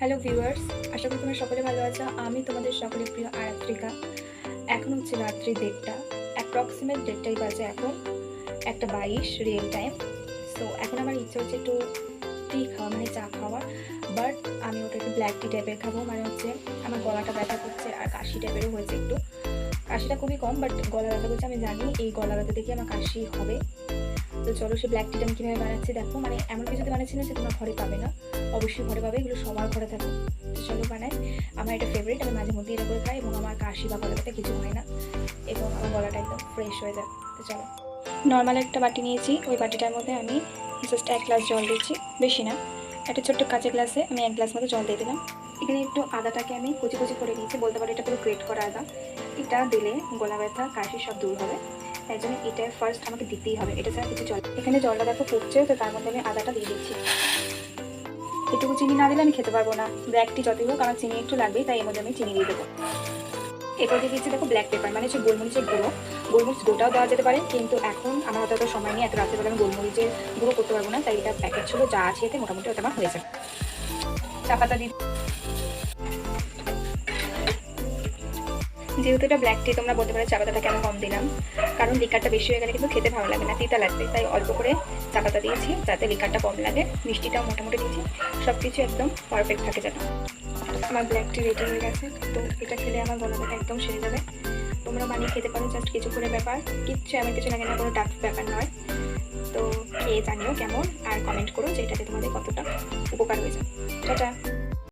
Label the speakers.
Speaker 1: Hello viewers আশা করি তোমরা সকলে ভালো আছো। আমি তোমাদের সকলের প্রিয় আরাত্রিকা। এখন হচ্ছে রাত্রি দেড়টা। অ্যাপ্রক্সিমেট দেড়টাই বাজে এখন। একটা বাইশ রিয়েল টাইম সো এখন আমার ইচ্ছে হচ্ছে একটু টি খাওয়া মানে চা খাওয়া। বাট আমি ওটা একটু ব্ল্যাক টি টাইপের খাব। মানে হচ্ছে আমার গলাটা ব্যথা করছে আর কাশি টাইপেরও হয়েছে একটু। কাশিটা খুবই কম বাট গলা ব্যথা করছে, আমি জানি। এই গলা ব্যথা দেখে আমার কাশি হবে? তো চলো সে ব্ল্যাক টিটা কীভাবে বানাচ্ছি দেখো। মানে এমন কিছুতে বানাচ্ছি না যে তোমরা ঘরে পাবে না। অবশ্যই ঘরে পাবে, এগুলো সবার ঘরে থাকে চলো বানাই। আমার এটা ফেভারিট আমি মাঝে মধ্যে এটা করে খাই এবং আমার কাশি বা গলা ব্যথা কিছু হয় না। এবং আমার গলাটা একদম ফ্রেশ হয়ে যায়। তো চলো। নর্মাল একটা বাটি নিয়েছি। ওই বাটিটার মধ্যে আমি জাস্ট এক গ্লাস জল দিচ্ছি। বেশি না। একটা ছোট্ট কাঁচের গ্লাসে আমি এক গ্লাস মতো জল দিয়ে দিলাম। এখানে একটু আদাটাকে আমি কুচি কুচি করে নিয়েছি। বলতে পারি এটা পুরো গ্রেট করা আদা। এটা দিলে গলা ব্যথা, কাশি সব দূর হবে। তাই জন্য এটা ফার্স্ট আমাকে দিতেই হবে। এটা ছাড়া কিছু জল এখানে জলটা দেখো ফুটছে, তো তার মধ্যে আমি আদাটা দিয়ে দিচ্ছি। এটুকু চিনি না দিলে আমি খেতে পারব না। ব্ল্যাক টি যতই হোক, আমার চিনি একটু লাগবেই, তাই এর মধ্যে আমি চিনি দিয়ে দেবো। এরপর দিয়ে দিচ্ছি দেখো ব্ল্যাক পেপার মানে হচ্ছে গোলমরিচের গুঁড়ো। গোলমরিচ গুঁড়োটাও দেওয়া যেতে পারে, কিন্তু এখন আমার হাতে অত সময় নেই, এত রাত্রিবেলা আমি গোলমরিচের গুঁড়ো করতে পারব না। তাই এটা প্যাকেট ছিল, যা আছে এতে মোটামুটি ওটা আমার হয়েছে চা পাতা দিয়ে যেহেতু এটা ব্ল্যাক টি তোমরা বলতে পারো চা পাতাটা কেন কম দিলাম? কারণ লিকারটা বেশি হয়ে গেলে কিন্তু খেতে ভালো লাগে না, তিতা লাগবে। তাই অল্প করে চা পাতা দিয়েছি, যাতে লিকারটা কম লাগে, মিষ্টিটাও মোটামুটি দিয়েছি সব কিছু একদম পারফেক্ট থাকে যেন। আমার ব্ল্যাক টি রেডি হয়ে গেছে, তো এটা খেলে আমার গলা ব্যথা একদম সেরে যাবে। তোমরা বানিয়ে খেতে পারো জাস্ট কিছু করে ব্যাপার। কিচ্ছু এমন কিছু লাগে না, কোনো টাফ ব্যাপার নয়। তো খেয়ে জানিও কেমন, আর কমেন্ট করো যে এটাতে তোমাদের কতটা উপকার হয়েছে। টাটা!